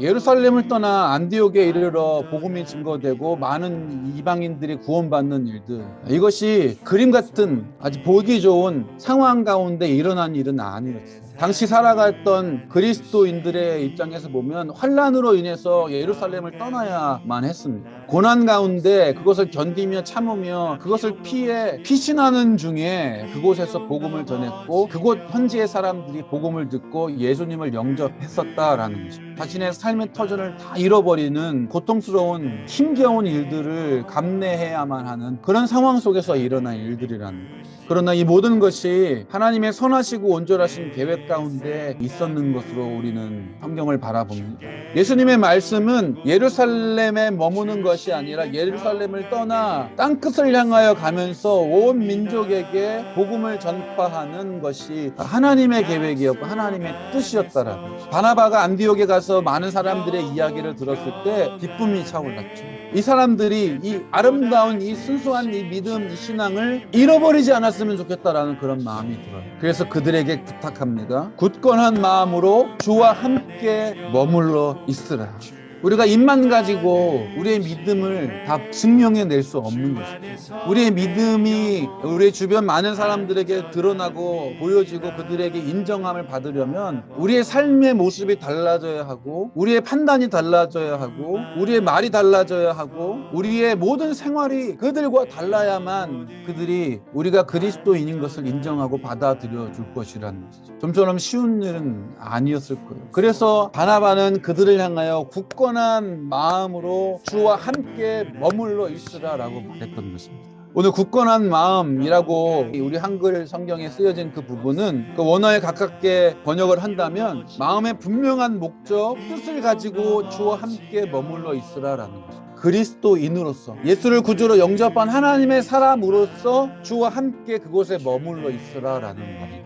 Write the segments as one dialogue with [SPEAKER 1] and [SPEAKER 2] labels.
[SPEAKER 1] 예루살렘을 떠나 안디옥에 이르러 복음이 증거되고 많은 이방인들이 구원받는 일들 이것이 그림 같은 아주 보기 좋은 상황 가운데 일어난 일은 아니었어요. 당시 살아갔던 그리스도인들의 입장에서 보면 환란으로 인해서 예루살렘을 떠나야만 했습니다. 고난 가운데 그것을 견디며 참으며 그것을 피해 피신하는 중에 그곳에서 복음을 전했고 그곳 현지의 사람들이 복음을 듣고 예수님을 영접했었다라는 거죠. 자신의 삶의 터전을 다 잃어버리는 고통스러운 힘겨운 일들을 감내해야만 하는 그런 상황 속에서 일어난 일들이라는. 그러나 이 모든 것이 하나님의 선하시고 온전하신 계획 가운데 있었는 것으로 우리는 성경을 바라봅니다. 예수님의 말씀은 예루살렘에 머무는 것이 아니라 예루살렘을 떠나 땅끝을 향하여 가면서 온 민족에게 복음을 전파하는 것이 하나님의 계획이었고 하나님의 뜻이었다라는. 바나바가 안디옥에 가서 많은 사람들의 이야기를 들었을 때 기쁨이 차올랐죠. 이 사람들이 이 아름다운 이 순수한 이 믿음 이 신앙을 잃어버리지 않았으면 좋겠다라는 그런 마음이 들어요. 그래서 그들에게 부탁합니다. 굳건한 마음으로 주와 함께 머물러 있으라. 우리가 입만 가지고 우리의 믿음을 다 증명해 낼 수 없는 것입니다. 우리의 믿음이 우리 주변 많은 사람들에게 드러나고 보여지고 그들에게 인정함을 받으려면 우리의 삶의 모습이 달라져야 하고 우리의 판단이 달라져야 하고 우리의 말이 달라져야 하고 우리의 모든 생활이 그들과 달라야만 그들이 우리가 그리스도인인 것을 인정하고 받아들여 줄 것이라는 것이죠. 좀처럼 쉬운 일은 아니었을 거예요. 그래서 바나바는 그들을 향하여 굳건 한 마음으로 주와 함께 머물러 있으라라고 말했던 것입니다. 오늘 굳건한 마음이라고 우리 한글 성경에 쓰여진 그 부분은 그 원어에 가깝게 번역을 한다면 마음의 분명한 목적, 뜻을 가지고 주와 함께 머물러 있으라라는 거죠. 그리스도인으로서 예수를 구주로 영접한 하나님의 사람으로서 주와 함께 그곳에 머물러 있으라라는 말이에요.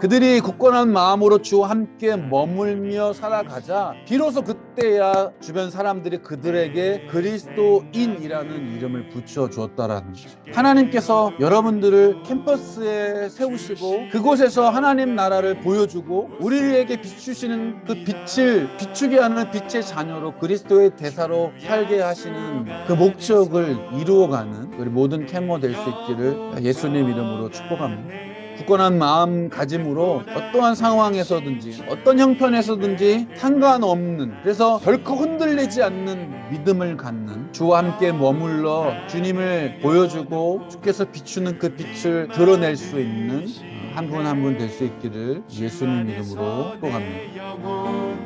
[SPEAKER 1] 그들이 굳건한 마음으로 주와 함께 머물며 살아가자 비로소 그때야 주변 사람들이 그들에게 그리스도인이라는 이름을 붙여 주었다라는 거죠. 하나님께서 여러분들을 캠퍼스에 세우시고 그곳에서 하나님 나라를 보여주고 우리에게 비추시는 그 빛을 비추게 하는 빛의 자녀로 그리스도의 대사로 살게 하시는 그 목적을 이루어가는 우리 모든 캠머 될 수 있기를 예수님 이름으로 축복합니다. 굳건한 마음가짐으로 어떠한 상황에서든지 어떤 형편에서든지 상관없는 그래서 결코 흔들리지 않는 믿음을 갖는 주와 함께 머물러 주님을 보여주고 주께서 비추는 그 빛을 드러낼 수 있는 한 분 한 분 될 수 있기를 예수님 이름으로 축복합니다.
[SPEAKER 2] 영혼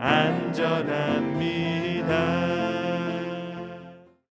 [SPEAKER 2] 안전한 믿음